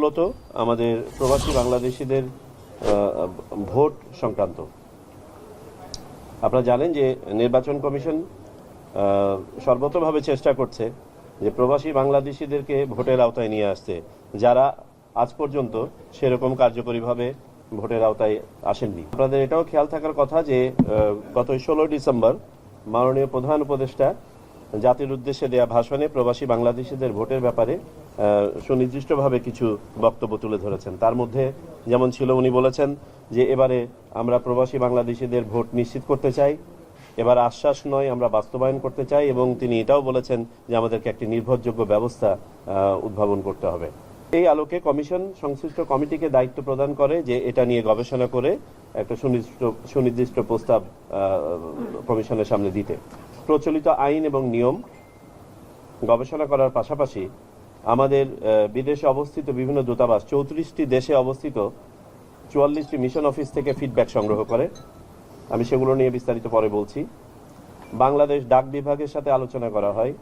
মূলত আমাদের প্রবাসী বাংলাদেশিদের ভোট সংক্রান্ত। আপনারা জানেন যে নির্বাচন কমিশন সর্বতভাবে চেষ্টা করছে যে প্রবাসী বাংলাদেশিদেরকে ভোটের আওতায় নিয়ে আসতে। যারা আজ পর্যন্ত সেরকম কার্যকরীভাবে ভোটের আওতায় আসেননি। আপনাদের এটাও খেয়াল থাকার কথা যে গত ষোলো ডিসেম্বর মাননীয় প্রধান উপদেষ্টা জাতির উদ্দেশ্যে দেয়া ভাষণে প্রবাসী বাংলাদেশিদের ভোটের ব্যাপারে সুনির্দিষ্টভাবে কিছু বক্তব্য তুলে ধরেছেন। তার মধ্যে যেমন ছিল, উনি বলেছেন যে, এবারে আমরা প্রবাসী বাংলাদেশিদের ভোট নিশ্চিত করতে চাই। এবার আশ্বাস নয়, আমরা বাস্তবায়ন করতে চাই। এবং তিনি এটাও বলেছেন যে, আমাদেরকে একটি নির্ভরযোগ্য ব্যবস্থা উদ্ভাবন করতে হবে। এই আলোকে কমিশন, সংশ্লিষ্ট কমিটিকে দায়িত্ব প্রদান করে যে, এটা নিয়ে গবেষণা করে একটা সুনির্দিষ্ট সুনির্দিষ্ট প্রস্তাব কমিশনের সামনে দিতে। প্রচলিত আইন এবং নিয়ম গবেষণা করার পাশাপাশি আমাদের বিদেশে অবস্থিত বিভিন্ন দূতাবাস চৌত্রিশটি দেশে অবস্থিত চুয়াল্লিশটি মিশন অফিস থেকে ফিডব্যাক সংগ্রহ করে। আমি সেগুলো নিয়ে বিস্তারিত পরে বলছি। বাংলাদেশ ডাক বিভাগের সাথে আলোচনা করা হয়।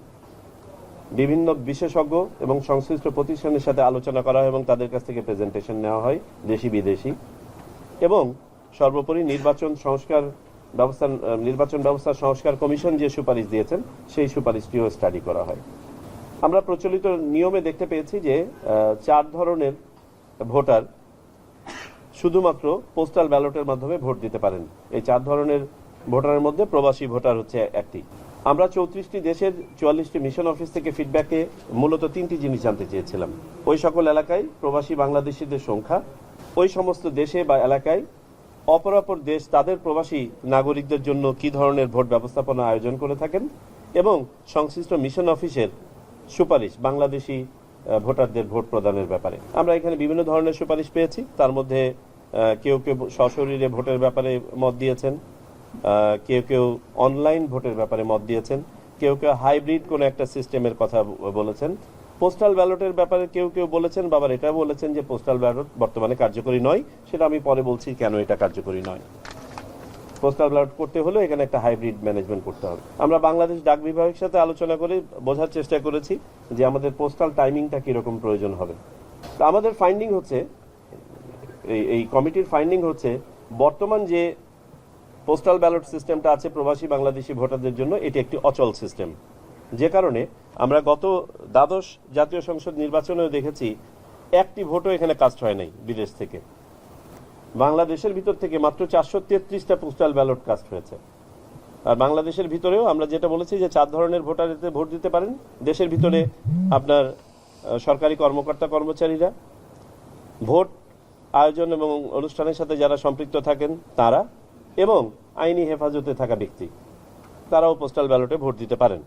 বিভিন্ন বিশেষজ্ঞ এবং সংশ্লিষ্ট প্রতিষ্ঠানের সাথে আলোচনা করা হয় এবং তাদের কাছ থেকে প্রেজেন্টেশন নেওয়া হয়, দেশি বিদেশি। এবং সর্বোপরি নির্বাচন সংস্কার ব্যবস্থা, নির্বাচন ব্যবস্থা সংস্কার কমিশন যে সুপারিশ দিয়েছেন, সেই সুপারিশটিও স্টাডি করা হয়। আমরা প্রচলিত নিয়মে দেখতে পেয়েছি যে চার ধরনের ভোটার শুধুমাত্র পোস্টাল ব্যালটের মাধ্যমে ভোট দিতে পারেন। এই চার ধরনের ভোটারের মধ্যে প্রবাসী ভোটার হচ্ছে একটি। আমরা চৌত্রিশটি দেশের চুয়াল্লিশটি মিশন অফিস থেকে ফিডব্যাকে মূলত তিনটি জিনিস জানতে চেয়েছিলাম। ওই সকল এলাকায় প্রবাসী বাংলাদেশিদের সংখ্যা, ওই সমস্ত দেশে বা এলাকায় অপরাপর দেশ তাদের প্রবাসী নাগরিকদের জন্য কি ধরনের ভোট ব্যবস্থাপনা আয়োজন করে থাকেন এবং সংশ্লিষ্ট মিশন অফিসের সুপারিশ বাংলাদেশি ভোটারদের ভোট প্রদানের ব্যাপারে। আমরা এখানে বিভিন্ন ধরনের সুপারিশ পেয়েছি। তার মধ্যে কেউ কেউ সশরীরে ভোটের ব্যাপারে মত দিয়েছেন কেউ কেউ অনলাইন ভোটের ব্যাপারে মত দিয়েছেন, কেউ কেউ হাইব্রিড কোনো একটা সিস্টেমের কথা বলেছেন। পোস্টাল ব্যালটের ব্যাপারে কেউ কেউ বলেছেন, বাবার এটা বলেছেন যে পোস্টাল ব্যালট বর্তমানে কার্যকরী নয়, সেটা আমি পরে বলছি কেন এটা কার্যকরী নয়। পোস্টাল ব্যালট করতে হলে এখানে একটা হাইব্রিড ম্যানেজমেন্ট করতে হবে। আমরা বাংলাদেশ ডাক বিভাগের সাথে আলোচনা করে বোঝার চেষ্টা করেছি যে আমাদের পোস্টাল টাইমিংটা কীরকম প্রয়োজন হবে। তো আমাদের ফাইন্ডিং হচ্ছে, এই এই কমিটির ফাইন্ডিং হচ্ছে, বর্তমান যে পোস্টাল ব্যালট সিস্টেমটা আছে প্রবাসী বাংলাদেশি ভোটারদের জন্য, এটি একটি অচল সিস্টেম যে কারণে আমরা গত দ্বাদশ জাতীয় সংসদ নির্বাচনেও দেখেছি, একটি ভোটও এখানে কাস্ট হয় নাই বিদেশ থেকে। বাংলাদেশের ভিতর থেকে মাত্র চারশো তেত্রিশটা পোস্টাল ব্যালট কাস্ট হয়েছে। আর বাংলাদেশের ভিতরেও আমরা যেটা বলেছি যে চার ধরনের ভোটার এতে ভোট দিতে পারেন। দেশের ভিতরে আপনার সরকারি কর্মকর্তা কর্মচারীরা, ভোট আয়োজন এবং অনুষ্ঠানের সাথে যারা সম্পৃক্ত থাকেন তারা, এবং আইনি হেফাজতে থাকা ব্যক্তি, তারাও পোস্টাল ব্যালটে ভোট দিতে পারেন।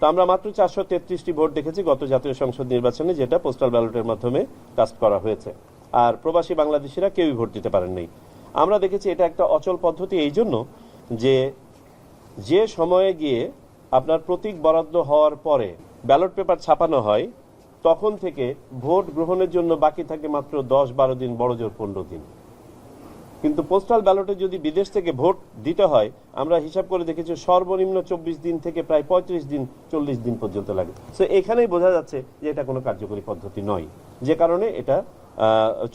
তো আমরা মাত্র চারশো তেত্রিশটি ভোট দেখেছি গত জাতীয় সংসদ নির্বাচনে, যেটা পোস্টাল ব্যালটের মাধ্যমে কাস্ট করা হয়েছে। আর প্রবাসী বাংলাদেশিরা কেউই ভোট দিতে পারেন নাই আমরা দেখেছি এটা একটা অচল পদ্ধতি এই জন্য যে যে সময়ে গিয়ে আপনার প্রতীক বরাদ্দ হওয়ার পরে ব্যালট পেপার ছাপানো হয়, তখন থেকে ভোট গ্রহণের জন্য বাকি থাকে মাত্র দশ বারো দিন, বড় জোর পনেরো দিন। কিন্তু পোস্টাল ব্যালটে যদি বিদেশ থেকে ভোট দিতে হয়, আমরা হিসাব করে দেখেছি সর্বনিম্ন চব্বিশ দিন থেকে প্রায় পঁয়ত্রিশ দিন, চল্লিশ দিন পর্যন্ত লাগে। তো এখানেই বোঝা যাচ্ছে যে এটা কোনো কার্যকরী পদ্ধতি নয়। যে কারণে এটা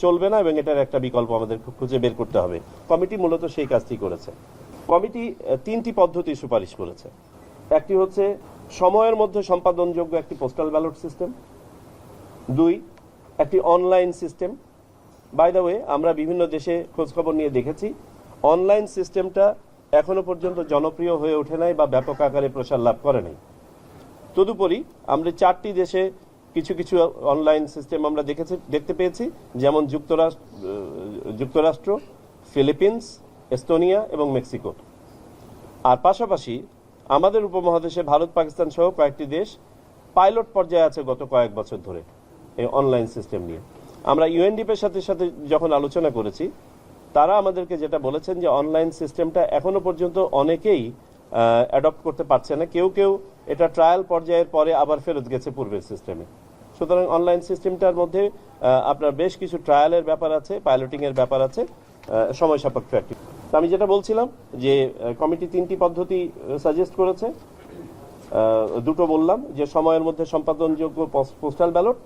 চলবে না এবং এটার একটা বিকল্প আমাদের খুঁজে বের করতে হবে। কমিটি মূলত সেই কাজটি করেছে। কমিটি তিনটি পদ্ধতি সুপারিশ করেছে। একটি হচ্ছে সময়ের মধ্যে সম্পাদনযোগ্য একটি পোস্টাল ব্যালট সিস্টেম দুই, একটি online system by the way আমরা বিভিন্ন দেশে খোঁজখবর নিয়ে দেখেছি অনলাইন সিস্টেমটা এখনও পর্যন্ত জনপ্রিয় হয়ে ওঠে নাই বা ব্যাপক আকারে প্রসার লাভ করে নাই। তদুপরি, আমরা চারটি দেশে কিছু কিছু অনলাইন সিস্টেম আমরা দেখেছি, দেখতে পেয়েছি, যেমন যুক্তরাষ্ট্র যুক্তরাষ্ট্র, ফিলিপিন্স, এস্তোনিয়া এবং মেক্সিকো। আর পাশাপাশি আমাদের উপমহাদেশে ভারত, পাকিস্তান সহ কয়েকটি দেশ পাইলট পর্যায়ে আছে গত কয়েক বছর ধরে এই অনলাইন সিস্টেম নিয়ে। আমরা ইউএনডিপের সাথে সাথে যখন আলোচনা করেছি, তারা আমাদেরকে যেটা বলেছেন যে অনলাইন সিস্টেমটা এখনও পর্যন্ত অনেকেই অ্যাডপ্ট করতে পারছে না। কেউ কেউ এটা ট্রায়াল পর্যায়ের পরে আবার ফেরত গেছে পূর্বের সিস্টেমে সুতরাং অনলাইন সিস্টেমটার মধ্যে আপনার বেশ কিছু ট্রায়ালের ব্যাপার আছে পাইলটিং এর ব্যাপার আছে সময় সাপেক্ষ একটি। আমি যেটা বলছিলাম যে কমিটি তিনটি পদ্ধতি সাজেস্ট করেছে। দুটো বললাম যে, সময়ের মধ্যে সম্পাদনযোগ্য পোস্টাল ব্যালট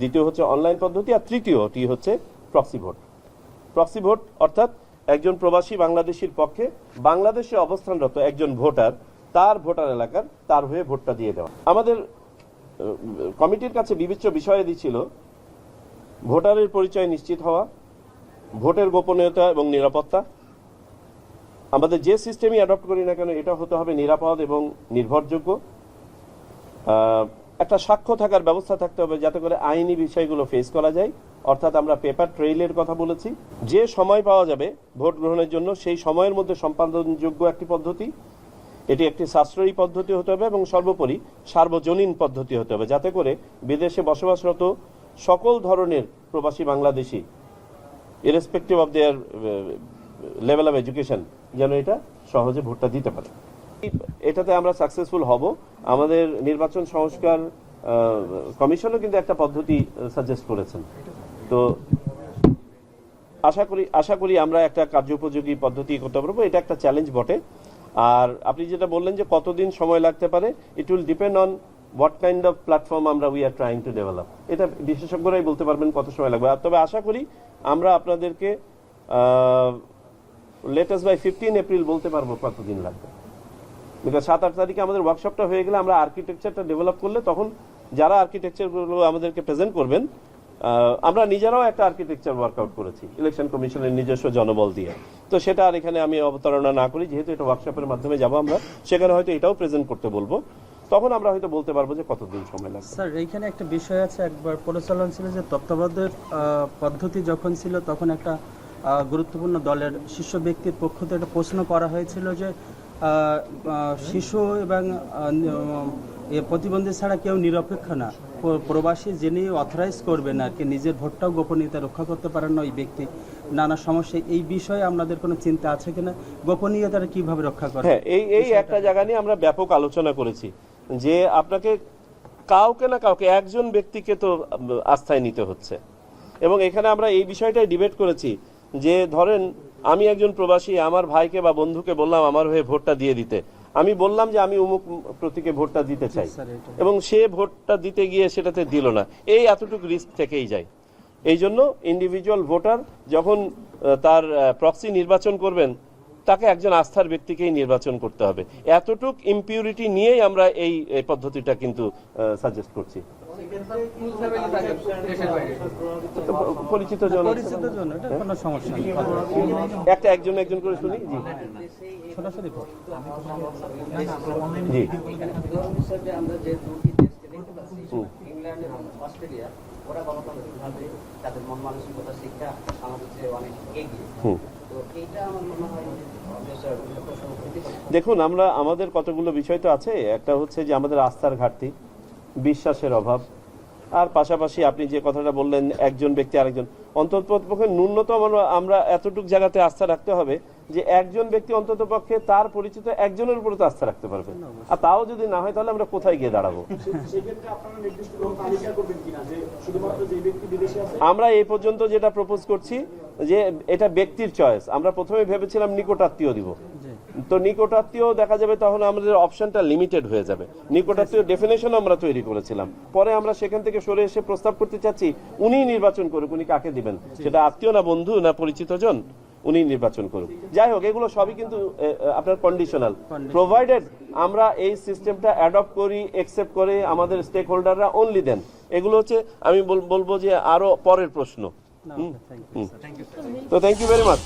দ্বিতীয় হচ্ছে অনলাইন পদ্ধতি, আর তৃতীয়টি হচ্ছে প্রক্সি ভোট প্রক্সি ভোট অর্থাৎ একজন প্রবাসী বাংলাদেশির পক্ষে বাংলাদেশে অবস্থানরত একজন ভোটার, তার ভোটার এলাকার, তার হয়ে ভোটটা দিয়ে দেওয়া। আমাদের কমিটির কাছে বিবেচ্য বিষয়াদি ছিল ভোটারের পরিচয় নিশ্চিত হওয়া, ভোটের গোপনীয়তা এবং নিরাপত্তা। আমাদের যে সিস্টেমই অ্যাডপ্ট করি না কেন, এটা হতে হবে নিরাপদ এবং নির্ভরযোগ্য। একটা সাক্ষ্য থাকার ব্যবস্থা থাকতে হবে যাতে করে আইনি বিষয়গুলো ফেস করা যায়। অর্থাৎ আমরা পেপার ট্রেইলের কথা বলেছি। যে সময় পাওয়া যাবে ভোট গ্রহণের জন্য, সেই সময়ের মধ্যে সম্পাদনযোগ্য একটি পদ্ধতি। এটি একটি সাশ্রয়ী পদ্ধতি হতে হবে এবং সর্বোপরি সার্বজনীন পদ্ধতি হতে হবে, যাতে করে বিদেশে বসবাসরত সকল ধরনের প্রবাসী Bangladeshi irrespective of their level of education যেন এটা সহজে ভোটটা দিতে পারে। এটাতে আমরা সাকসেসফুল হব। আমাদের নির্বাচন সংস্কার কমিশনও কিন্তু একটা পদ্ধতি সাজেস্ট করেছেন। তো আশা করি আশা করি আমরা একটা কার্যোপযোগী পদ্ধতি করতে পারব। এটা একটা চ্যালেঞ্জ বটে। আর আপনি যেটা বললেন যে কতদিন সময় লাগতে পারে it will depend on what kind of platform আমরা we are trying to develop এটা বিশেষজ্ঞরাই বলতে পারবেন কত সময় লাগবে। আর তবে আশা করি আমরা আপনাদেরকে লেটেস্ট বাই ফিফটিন এপ্রিল বলতে পারব কতদিন লাগবে। বিকজ সাত আট তারিখে আমাদের ওয়ার্কশপটা হয়ে গেলে আমরা আর্কিটেকচারটা ডেভেলপ করলে তখন যারা আর্কিটেকচারগুলো আমাদেরকে প্রেজেন্ট করবেন আমরা নিজেরাও একটা আর্কিটেকচার ওয়ার্কআউট করেছি ইলেকশন কমিশনের নিজস্ব জনবল দিয়ে। তো সেটা আর এখানে আমি অবতারণা না করি, যেহেতু এটা ওয়ার্কশপের মাধ্যমে যাব আমরা, সেখানে হয়তো এটাও প্রেজেন্ট করতে বলব। তখন আমরা হয়তো বলতে পারব যে কতদিন সময় লাগবে। স্যার, এইখানে একটা বিষয় আছে, একবার প্রচলন ছিল যে তত্ত্বাবধায়ক পদ্ধতি যখন ছিল, তখন একটা গুরুত্বপূর্ণ দলের শীর্ষ ব্যক্তির পক্ষ থেকে একটা প্রশ্ন করা হয়েছিল যে শিশু এবং প্রতিবন্ধী ছাড়া কেউ নিরপেক্ষ না। প্রবাসী যিনি অথরাইজ করবেন আর কি নিজের ভোটটাও গোপনীয়তা রক্ষা করতে পারেন না ওই ব্যক্তি। নানা সমস্যা এই বিষয়ে আপনাদের কোনো চিন্তা আছে কিনা? গোপনীয়তাটা কীভাবে রক্ষা করে হ্যাঁ এই এই একটা জায়গা নিয়ে আমরা ব্যাপক আলোচনা করেছি যে আপনাকে কাউকে না কাউকে একজন ব্যক্তিকে তো আস্থায় নিতে হচ্ছে। এবং এখানে আমরা এই বিষয়টাই ডিবেট করেছি যে ধরেন আমি একজন প্রবাসী আমার ভাইকে বা বন্ধুকে বললাম আমার হয়ে ভোটটা দিয়ে দিতে। আমি বললাম যে আমি উমুক প্রতীকে ভোটটা দিতে চাই। এবং সে ভোটটা দিতে গিয়ে সেটাতে দিল না। এই এতটুকু রিস্ক থেকেই যায়। এই জন্য ইন্ডিভিজুয়াল ভোটার যখন তার প্রক্সি নির্বাচন করবেন তাকে একজন আস্থার ব্যক্তিকেই নির্বাচন করতে হবে। এতটুক ইম্পিউরিটি নিয়েই আমরা এই পদ্ধতিটা কিন্তু সাজেস্ট করছি। পরিচিত জন পরিচিত জন্য এটা কোনো সমস্যা নেই। একটা একজন একজন করে শুনি? জি। সরাসরি জি। আমরা যে দুটি দেশকে দেখতে পাচ্ছি ইংল্যান্ড অস্ট্রেলিয়া ওরা গণতান্ত্রিকভাবে তাদের মন মানসিকতা শিক্ষা আমাদের চেয়ে অনেক এগিয়ে তো এইটা আমার মনে হয় দেশের প্রশ্ন করতে দেখুন আমরা আমাদের কতগুলো বিষয় তো আছে। একটা হচ্ছে যে আমাদের আস্থার ঘাটতি। বিশ্বাসের অভাব। আর পাশাপাশি আপনি যে কথাটা বললেন একজন ব্যক্তি আরেকজন অন্তত পক্ষে ন্যূনতম আমরা- এতটুকু জায়গাতে আস্থা রাখতে হবে যে একজন ব্যক্তি অন্তত পক্ষে তার পরিচিত একজনের উপরে তো আস্থা রাখতে পারবে। আর তাও যদি না হয় তাহলে আমরা কোথায় গিয়ে দাঁড়াবো? আমরা এই পর্যন্ত যেটা প্রপোজ করছি যে এটা ব্যক্তির চয়েস আমরা প্রথমে ভেবেছিলাম নিকটাত্মীয় দিব। তো নিকটাত্মীয় দেখা যাবে তখন আমাদের অপশনটা লিমিটেড হয়ে যাবে। নিকটাত্মীয় ডেফিনেশন আমরা তৈরি করেছিলাম। পরে আমরা সেখান থেকে সরে এসে প্রস্তাব করতে চাচ্ছি উনি নির্বাচন করুক উনি কাকে দিবেন? সেটা আত্মীয় না বন্ধু না পরিচিত জন উনি নির্বাচন করুক। যাই হোক এগুলো সবই কিন্তু আপনার কন্ডিশনাল প্রোভাইডেড আমরা এই সিস্টেমটা অ্যাডপ্ট করি একসেপ্ট করে আমাদের স্টেক হোল্ডাররা অনলি দেন। এগুলো হচ্ছে আমি বলব যে আরও পরের প্রশ্ন। তো থ্যাংক ইউ ভেরি মাচ